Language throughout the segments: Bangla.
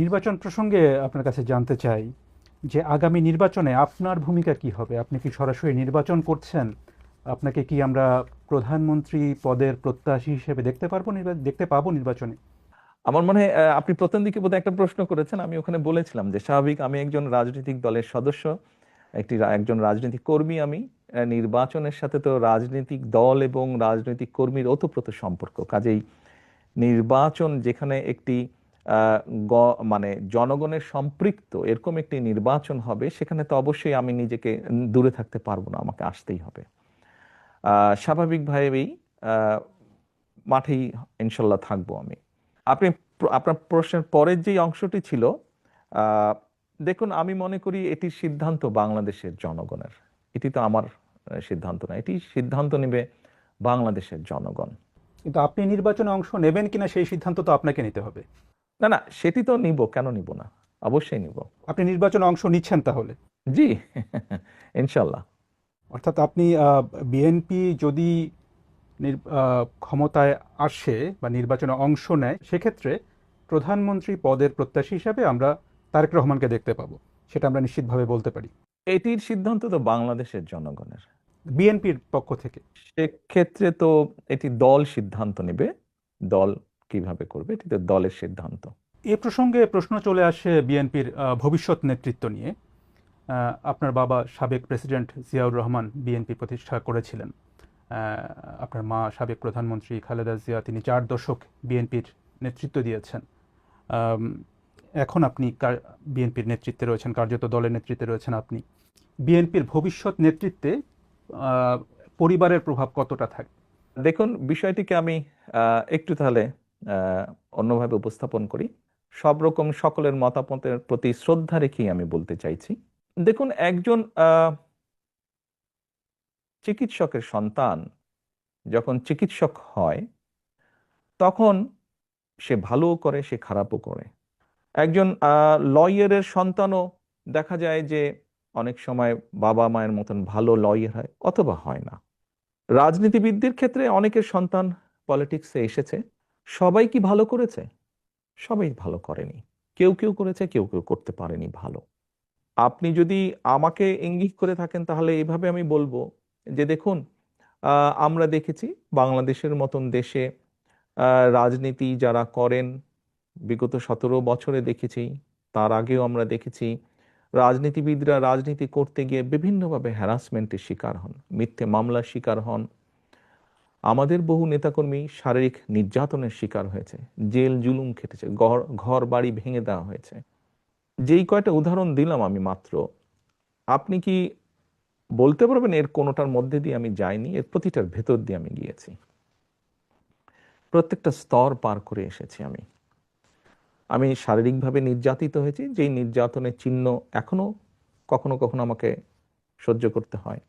নির্বাচন প্রসঙ্গে আপনার কাছে জানতে চাই যে আগামী নির্বাচনে আপনার ভূমিকা কি হবে? আপনি কি সরাসরি নির্বাচন করছেন? আপনাকে কি আমরা প্রধানমন্ত্রী পদের প্রত্যাশী হিসেবে দেখতে পারব দেখতে পাবো নির্বাচনে? আমার মনে হয় আপনি প্রথম দিকে বোধহয় একটা প্রশ্ন করেছেন। আমি ওখানে বলেছিলাম যে স্বাভাবিক আমি একজন রাজনৈতিক দলের সদস্য, একটি একজন রাজনৈতিক কর্মী আমি। নির্বাচনের সাথে তো রাজনৈতিক দল এবং রাজনৈতিক কর্মীর ওতপ্রোত সম্পর্ক। কাজেই নির্বাচন যেখানে একটি মানে জনগণের সম্পৃক্ত এরকম একটি নির্বাচন হবে, সেখানে তো অবশ্যই আমি নিজেকে দূরে থাকতে পারব না, আমাকে আসতেই হবে। স্বাভাবিকভাবেই মাঠেই ইনশাল্লাহ থাকব আমি। আপনি আপনার প্রশ্নের পরের যে অংশটি ছিল দেখুন, আমি মনে করি এটির সিদ্ধান্ত বাংলাদেশের জনগণের। এটি তো আমার সিদ্ধান্ত না, এটি সিদ্ধান্ত নেবে বাংলাদেশের জনগণ। কিন্তু আপনি নির্বাচনে অংশ নেবেন কিনা সেই সিদ্ধান্ত তো আপনাকে নিতে হবে। না না সেটি তো নিব কেন নিব না? অবশ্যই নিব। আপনি নির্বাচনে অংশ নিচ্ছেন তাহলে? জি ইনশাল্লাহ। অর্থাৎ আপনি বিএনপি যদি ক্ষমতায় আসে বা নির্বাচনে অংশ নেয় সেক্ষেত্রে প্রধানমন্ত্রী পদের প্রত্যাশী হিসাবে আমরা তারেক রহমানকে দেখতে পাবো। সেটা আমরা নিশ্চিতভাবে বলতে পারি। এটির সিদ্ধান্ত তো বাংলাদেশের জনগণের। বিএনপির পক্ষ থেকে। সেক্ষেত্রে তো এটি দল সিদ্ধান্ত নেবে। দল কীভাবে করবে? এটি তো দলের সিদ্ধান্ত। এ প্রসঙ্গে প্রশ্ন চলে আসে বিএনপির ভবিষ্যৎ নেতৃত্ব নিয়ে। আপনার বাবা সাবেক প্রেসিডেন্ট জিয়াউর রহমান বিএনপি প্রতিষ্ঠা করেছিলেন। আপনার মা সাবেক প্রধানমন্ত্রী খালেদা জিয়া তিনি চার দশক বিএনপির নেতৃত্ব দিয়েছেন। এখন আপনি বিএনপির নেতৃত্বে রয়েছেন কার্যত দলের নেতৃত্বে রয়েছেন আপনি। বিএনপির ভবিষ্যৎ নেতৃত্বে পরিবারের প্রভাব কতটা থাকবে? দেখুন বিষয়টিকে আমি একটু তাহলে অন্যভাবে উপস্থাপন করি। সব রকম সকলের মতামতের প্রতি শ্রদ্ধা রেখেই আমি বলতে চাইছি। দেখুন, একজন চিকিৎসকের সন্তান যখন চিকিৎসক হয়, তখন সে ভালোও করে, সে খারাপও করে। একজন লয়ারের সন্তানও দেখা যায় যে অনেক সময় বাবা মায়ের মতন ভালো লয়ার হয়, অথবা হয় না। রাজনীতিবিদদের ক্ষেত্রে অনেকের সন্তান পলিটিক্সে এসেছে। সবাই কি ভালো করেছে? সবাই ভালো করেনি। কেউ কেউ করেছে, কেউ কেউ করতে পারেনি ভালো। আপনি যদি আমাকে ইঙ্গিত করে থাকেন, তাহলে এভাবে আমি বলব যে দেখুন আমরা দেখেছি বাংলাদেশের মতন দেশে রাজনীতি যারা করেন, বিগত সতেরো বছরে দেখেছি, তার আগেও আমরা দেখেছি, রাজনীতিবিদরা রাজনীতি করতে গিয়ে বিভিন্নভাবে হ্যারাসমেন্টের শিকার হন, মিথ্যে মামলার শিকার হন আমাদের বহু নেতাকর্মী শারীরিক নির্যাতনের শিকার হয়েছে, জেল জুলুম খেটেছে, ঘর ঘর বাড়ি ভেঙে দেওয়া হয়েছে। যেই কয়টা উদাহরণ দিলাম আমি মাত্র, আপনি কি বলতে পারবেন এর কোনোটার মধ্যে দিয়ে আমি যাইনি? এর প্রতিটার ভেতর দিয়ে আমি গিয়েছি। প্রত্যেকটা স্তর পার করে এসেছি আমি। আমি শারীরিকভাবে নির্যাতিত হয়েছি, যেই নির্যাতনের চিহ্ন এখনও কখনো কখনো আমাকে সহ্য করতে হয়।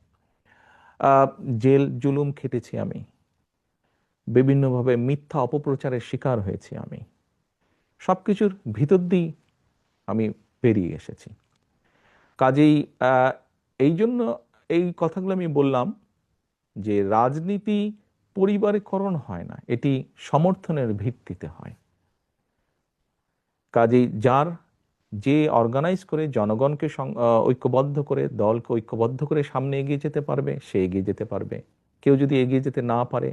জেল জুলুম খেটেছি আমি। বিভিন্নভাবে মিথ্যা অপপ্রচারের শিকার হয়েছি আমি। সবকিছুর ভিতর দিয়েই আমি পেরিয়ে এসেছি। কাজেই এই জন্য এই কথাগুলো আমি বললাম যে রাজনীতি পরিবারীকরণ হয় না, এটি সমর্থনের ভিত্তিতে হয়। কাজেই যার যে অর্গানাইজ করে জনগণকে ঐক্যবদ্ধ করে, দলকে ঐক্যবদ্ধ করে সামনে এগিয়ে যেতে পারবে, সে এগিয়ে যেতে পারবে। কেউ যদি এগিয়ে যেতে না পারে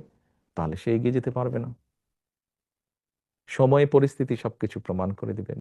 তাহলে সে এগিয়ে যেতে পারবে না। সময় পরিস্থিতি সবকিছু প্রমাণ করে দিবে